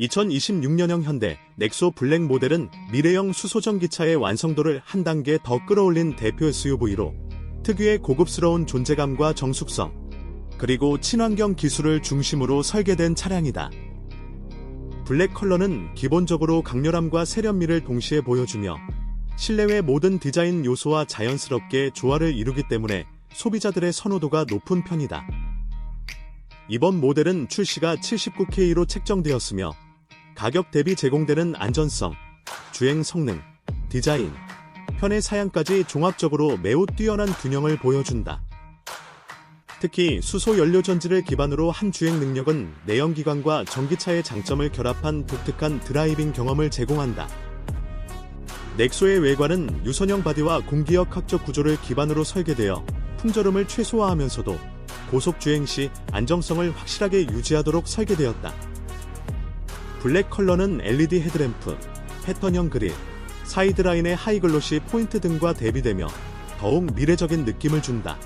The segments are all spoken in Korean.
2026년형 현대 넥소 블랙 모델은 미래형 수소전기차의 완성도를 한 단계 더 끌어올린 대표 SUV로 특유의 고급스러운 존재감과 정숙성, 그리고 친환경 기술을 중심으로 설계된 차량이다. 블랙 컬러는 기본적으로 강렬함과 세련미를 동시에 보여주며 실내외 모든 디자인 요소와 자연스럽게 조화를 이루기 때문에 소비자들의 선호도가 높은 편이다. 이번 모델은 출시가 79K로 책정되었으며 가격 대비 제공되는 안전성, 주행 성능, 디자인, 편의 사양까지 종합적으로 매우 뛰어난 균형을 보여준다. 특히 수소 연료 전지를 기반으로 한 주행 능력은 내연기관과 전기차의 장점을 결합한 독특한 드라이빙 경험을 제공한다. 넥소의 외관은 유선형 바디와 공기역 학적 구조를 기반으로 설계되어 풍절음을 최소화하면서도 고속 주행 시 안정성을 확실하게 유지하도록 설계되었다. 블랙 컬러는 LED 헤드램프, 패턴형 그릴, 사이드라인의 하이글로시 포인트 등과 대비되며 더욱 미래적인 느낌을 준다.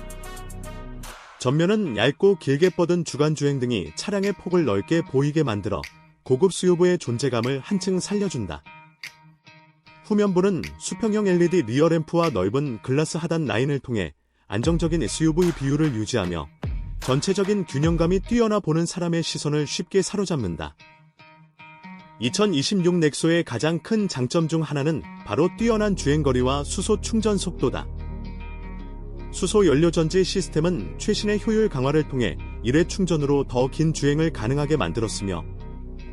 전면은 얇고 길게 뻗은 주간 주행 등이 차량의 폭을 넓게 보이게 만들어 고급 수요부의 존재감을 한층 살려준다. 후면부는 수평형 LED 리어 램프와 넓은 글라스 하단 라인을 통해 안정적인 SUV 비율을 유지하며 전체적인 균형감이 뛰어나 보는 사람의 시선을 쉽게 사로잡는다. 2026 넥소의 가장 큰 장점 중 하나는 바로 뛰어난 주행거리와 수소 충전 속도다. 수소 연료 전지 시스템은 최신의 효율 강화를 통해 1회 충전으로 더 긴 주행을 가능하게 만들었으며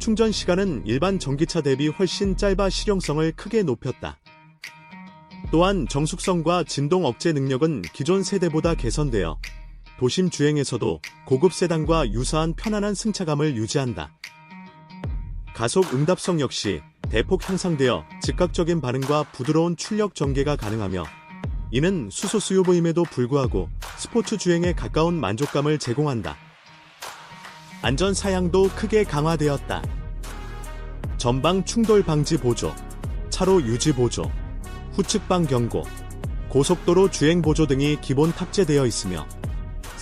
충전 시간은 일반 전기차 대비 훨씬 짧아 실용성을 크게 높였다. 또한 정숙성과 진동 억제 능력은 기존 세대보다 개선되어 도심 주행에서도 고급 세단과 유사한 편안한 승차감을 유지한다. 가속 응답성 역시 대폭 향상되어 즉각적인 반응과 부드러운 출력 전개가 가능하며 이는 수소 수요보임에도 불구하고 스포츠 주행에 가까운 만족감을 제공한다. 안전 사양도 크게 강화되었다. 전방 충돌 방지 보조, 차로 유지 보조, 후측방 경고, 고속도로 주행 보조 등이 기본 탑재되어 있으며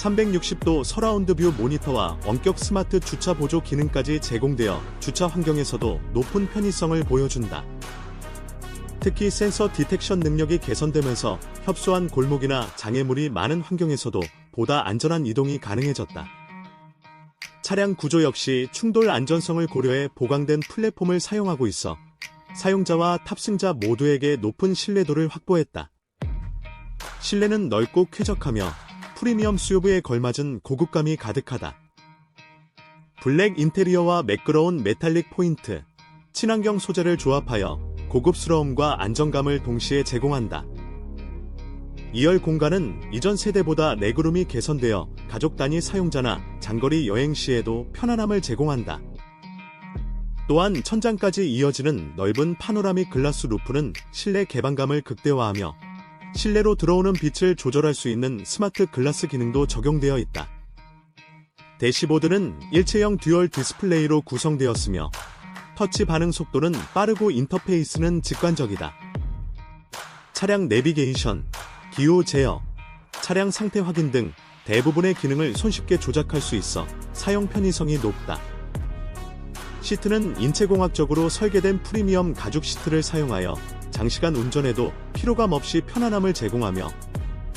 360도 서라운드 뷰 모니터와 원격 스마트 주차 보조 기능까지 제공되어 주차 환경에서도 높은 편의성을 보여준다. 특히 센서 디텍션 능력이 개선되면서 협소한 골목이나 장애물이 많은 환경에서도 보다 안전한 이동이 가능해졌다. 차량 구조 역시 충돌 안전성을 고려해 보강된 플랫폼을 사용하고 있어 사용자와 탑승자 모두에게 높은 신뢰도를 확보했다. 실내는 넓고 쾌적하며 프리미엄 수요부에 걸맞은 고급감이 가득하다. 블랙 인테리어와 매끄러운 메탈릭 포인트, 친환경 소재를 조합하여 고급스러움과 안정감을 동시에 제공한다. 2열 공간은 이전 세대보다 레그룸이 개선되어 가족 단위 사용자나 장거리 여행 시에도 편안함을 제공한다. 또한 천장까지 이어지는 넓은 파노라믹 글라스 루프는 실내 개방감을 극대화하며 실내로 들어오는 빛을 조절할 수 있는 스마트 글라스 기능도 적용되어 있다. 대시보드는 일체형 듀얼 디스플레이로 구성되었으며 터치 반응 속도는 빠르고 인터페이스는 직관적이다. 차량 내비게이션, 기후 제어, 차량 상태 확인 등 대부분의 기능을 손쉽게 조작할 수 있어 사용 편의성이 높다. 시트는 인체공학적으로 설계된 프리미엄 가죽 시트를 사용하여 장시간 운전에도 피로감 없이 편안함을 제공하며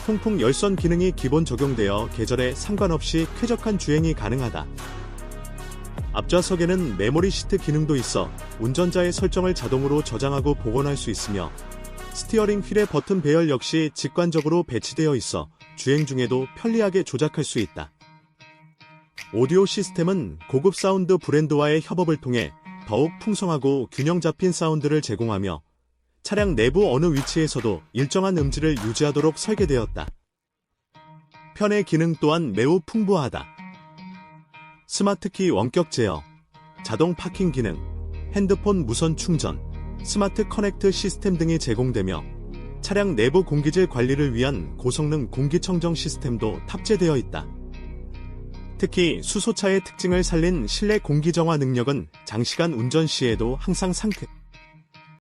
통풍 열선 기능이 기본 적용되어 계절에 상관없이 쾌적한 주행이 가능하다. 앞좌석에는 메모리 시트 기능도 있어 운전자의 설정을 자동으로 저장하고 복원할 수 있으며 스티어링 휠의 버튼 배열 역시 직관적으로 배치되어 있어 주행 중에도 편리하게 조작할 수 있다. 오디오 시스템은 고급 사운드 브랜드와의 협업을 통해 더욱 풍성하고 균형 잡힌 사운드를 제공하며 차량 내부 어느 위치에서도 일정한 음질을 유지하도록 설계되었다. 편의 기능 또한 매우 풍부하다. 스마트키 원격 제어, 자동 파킹 기능, 핸드폰 무선 충전, 스마트 커넥트 시스템 등이 제공되며 차량 내부 공기질 관리를 위한 고성능 공기청정 시스템도 탑재되어 있다. 특히 수소차의 특징을 살린 실내 공기 정화 능력은 장시간 운전 시에도 항상 상쾌,